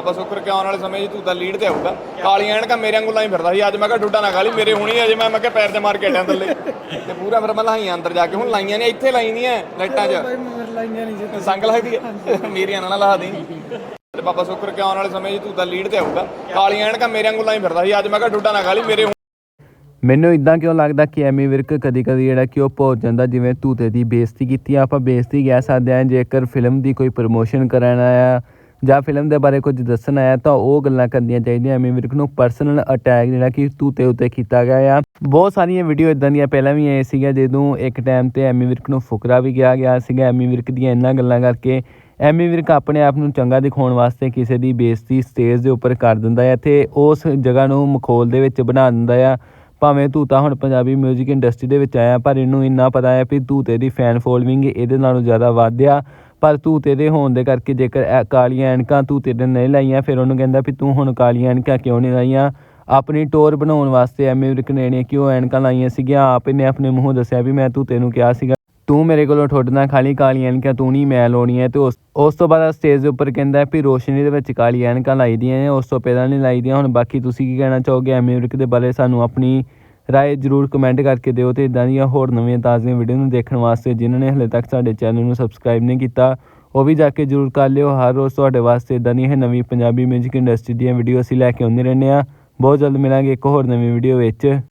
ਆਪਾਂ ਸ਼ੁਕਰ ਕਿ ਆਉਣ ਵਾਲੇ ਸਮੇਂ 'ਚ ਤੂੰ ਤਾਂ ਲੀਡ ਤੇ ਆਊਗਾ। ਕਾਲੀਆਂ ਐਨਕਾਂ ਮੇਰੇ ਵਾਂਗੂ ਲਾਈ ਫਿਰਦਾ ਸੀ। ਅੱਜ ਮੈਂ ਕਿਹਾ ਡੁੱਡਾ ਨਾ ਗਾਲੀ ਮੇਰੇ ਹੁਣੀ ਅਜੇ ਮੈਂ ਮੈਂ ਕਿਹਾ ਪੈਰ ਤੇ ਮਾਰ ਕੇ ਹਟਿਆ ਥੱਲੇ। ਤੇ ਪੂਰਾ ਫਿਰ ਮੈਂ ਲਾਈਆਂ ਅੰਦਰ ਜਾ ਕੇ। ਹੁਣ ਲਾਈਆਂ ਨੇ ਇੱਥੇ ਲਾਈ ਦੀਆਂ ਲਾਈਟਾਂ 'ਚ। ਲਾਈਆਂ ਨਹੀਂ ਜੇ ਸੰਗ ਲੱਗਦੀ ਹੈ ਮੇਰੀਆਂ ਨਾਲ ਲਾ ਦੀ ਤੇ ਬਾਬਾ ਸ਼ੁਕਰ ਕਿ ਆਉਣ ਵਾਲੇ ਸਮੇਂ 'ਚ ਤੂੰ ਤਾਂ ਲੀਡ ਤੇ ਆਊਗਾ। ਕਾਲੀਆਂ ਐਨਕਾਂ ਮੇਰੇ ਵਾਂਗੂ ਲਾਈ ਫਿਰਦਾ ਸੀ। ਅੱਜ ਮੈਂ ਕਿਹਾ ਡੁੱਡਾ ਨਾ ਗਾਲੀ ਮੇਰੇ ਮੈਨੂੰ ਇਦਾਂ ਕਿਉਂ ਲੱਗਦਾ ਕਿ ਐਮੀ ਵਿਰਕ ਕਦੀ ਕਦੀ ਜਿਹੜਾ ਕਿ ਉਹ ਪਹੁੰਚ ਜਾਂਦਾ ਜਿਵੇਂ ਤੂਤੇ ਦੀ ਬੇਇੱਜ਼ਤੀ ਕੀਤੀ ਆ, ਆਪਾਂ ਬੇਇੱਜ਼ਤੀ ਕਹਿ ਸਕਦੇ ਹਾਂ ਜੇਕਰ ਫਿਲਮ ਦੀ ਕੋਈ ਪ੍ਰਮੋਸ਼ਨ ਕਰਨ ਆਇਆ ਜਾਂ ਫਿਲਮ ਦੇ ਬਾਰੇ ਕੁਝ ਦੱਸਣਾ ਆਇਆ ਤਾਂ ਉਹ ਗੱਲਾਂ ਕਰਨੀਆਂ ਚਾਹੀਦੀਆਂ। ਐਮੀ ਵਿਰਕ ਨੂੰ ਪਰਸਨਲ ਅਟੈਕ ਜਿਹੜਾ ਕਿ ਤੂਤੇ ਉੱਤੇ ਕੀਤਾ ਗਿਆ ਆ। ਬਹੁਤ ਸਾਰੀਆਂ ਵੀਡੀਓ ਇਦਾਂ ਦੀਆਂ ਪਹਿਲਾਂ ਵੀ ਆਏ ਸੀਗਾ ਜਦੋਂ ਇੱਕ ਟਾਈਮ ਤੇ ਐਮੀ ਵਿਰਕ ਨੂੰ ਫੁਕਰਾ ਵੀ ਕਿਹਾ ਗਿਆ ਸੀਗਾ। ਐਮੀ ਵਿਰਕ ਦੀਆਂ ਇੰਨਾ ਗੱਲਾਂ ਕਰਕੇ ਐਮੀ ਵਿਰਕ ਆਪਣੇ ਆਪ ਨੂੰ ਚੰਗਾ ਦਿਖਾਉਣ ਵਾਸਤੇ ਕਿਸੇ ਦੀ ਬੇਇੱਜ਼ਤੀ ਸਟੇਜ ਦੇ ਉੱਪਰ ਕਰ ਦਿੰਦਾ ਹੈ ਤੇ ਉਸ ਜਗ੍ਹਾ ਨੂੰ ਮਖੌਲ ਦੇ ਵਿੱਚ ਬਣਾ ਦਿੰਦਾ ਆ। ਭਾਵੇਂ ਤੂੰ ਤਾਂ ਹੁਣ ਪੰਜਾਬੀ 뮤직 ਇੰਡਸਟਰੀ ਦੇ ਵਿੱਚ ਆਇਆ, ਪਰ ਇਹਨੂੰ ਇੰਨਾ ਪਤਾ ਹੈ ਵੀ ਤੂੰ ਤੇਰੀ ਫੈਨ ਫੋਲੋਇੰਗ ਇਹਦੇ ਨਾਲੋਂ ਜ਼ਿਆਦਾ ਵਧਿਆ ਪਰ ਤੂੰ ਤੇਰੇ ਹੋਣ ਦੇ ਕਰਕੇ ਜੇਕਰ ਇਹ ਕਾਲੀਆਂ ਐਨਕਾਂ ਤੂੰ ਤੇਰੇ ਨਹੀਂ ਲਾਈਆਂ, ਫਿਰ ਉਹਨੂੰ ਕਹਿੰਦਾ ਵੀ ਤੂੰ ਹੁਣ ਕਾਲੀਆਂ ਐਨਕਾਂ ਕਿਉਂ ਨਹੀਂ ਲਾਈਆਂ? ਆਪਣੀ ਟੋਰ ਬਣਾਉਣ ਵਾਸਤੇ ਐਮਏ ਵਿਰਕਨੇ ਨੇ ਕਿਉਂ ਐਨਕਾਂ ਲਾਈਆਂ ਸੀਗੀਆਂ? ਆਪ ਇਹਨੇ ਆਪਣੇ ਮੂੰਹੋਂ ਦੱਸਿਆ ਵੀ ਮੈਂ ਤੂੰ ਤੈਨੂੰ ਕਿਹਾ ਸੀਗਾ, ਤੂੰ ਮੇਰੇ ਕੋਲੋਂ ਠੋਡਣਾ ਖਾਲੀ ਕਾਲੀਆਂ ਐਨਕਾਂ ਤੂੰ ਨਹੀਂ ਮੈਂ ਲਾਉਣੀਆਂ ਤੇ ਉਸ ਉਸ ਤੋਂ ਬਾਅਦ ਸਟੇਜ ਦੇ ਉੱਪਰ ਕਹਿੰਦਾ ਵੀ ਰੋਸ਼ਨੀ ਦੇ ਵਿੱਚ ਕਾਲੀ ਐਨਕਾਂ ਲਾਈ ਦੀਆਂ ਨੇ, ਉਸ ਤੋਂ ਪਹਿਲਾਂ ਨਹੀਂ ਲਾਈ ਦੀਆਂ, ਹੁਣ ਬਾਕੀ ਤੁਸੀਂ ਕੀ ਕਹਿਣਾ ਚਾਹੋਗੇ? ਐਮਏ ਵਿਰਕ ਦੇ ਬਾਰੇ ਸਾਨੂੰ ਆਪਣੀ ਰਾਏ ਜਰੂਰ ਕਮੈਂਟ ਕਰਕੇ ਦਿਓ ਤੇ ਇਦਾਂ ਦੀਆਂ ਹੋਰ ਨਵੀਆਂ ਤਾਜ਼ੀਆਂ ਵੀਡੀਓ ਨੂੰ ਦੇਖਣ ਵਾਸਤੇ ਜਿਨ੍ਹਾਂ ਨੇ ਹਲੇ ਤੱਕ ਸਾਡੇ ਚੈਨਲ ਨੂੰ ਸਬਸਕ੍ਰਾਈਬ ਨਹੀਂ ਕੀਤਾ, ਉਹ ਵੀ ਜਾ ਕੇ ਜਰੂਰ ਕਰ ਲਿਓ। ਹਰ ਰੋਜ਼ ਤੁਹਾਡੇ ਵਾਸਤੇ ਇਦਾਂ ਦੀਆਂ ਇਹ ਨਵੀਂ ਪੰਜਾਬੀ ਮਿਊਜ਼ਿਕ ਇੰਡਸਟਰੀ ਦੀਆਂ ਵੀਡੀਓ ਅਸੀਂ ਲੈ ਕੇ ਆਉਂਦੇ ਰਹਿੰਦੇ ਆ ਬਹੁਤ ਜਲਦ ਮਿਲਾਂਗੇ ਇੱਕ ਹੋਰ ਨਵੀਂ ਵੀਡੀਓ ਵਿੱਚ।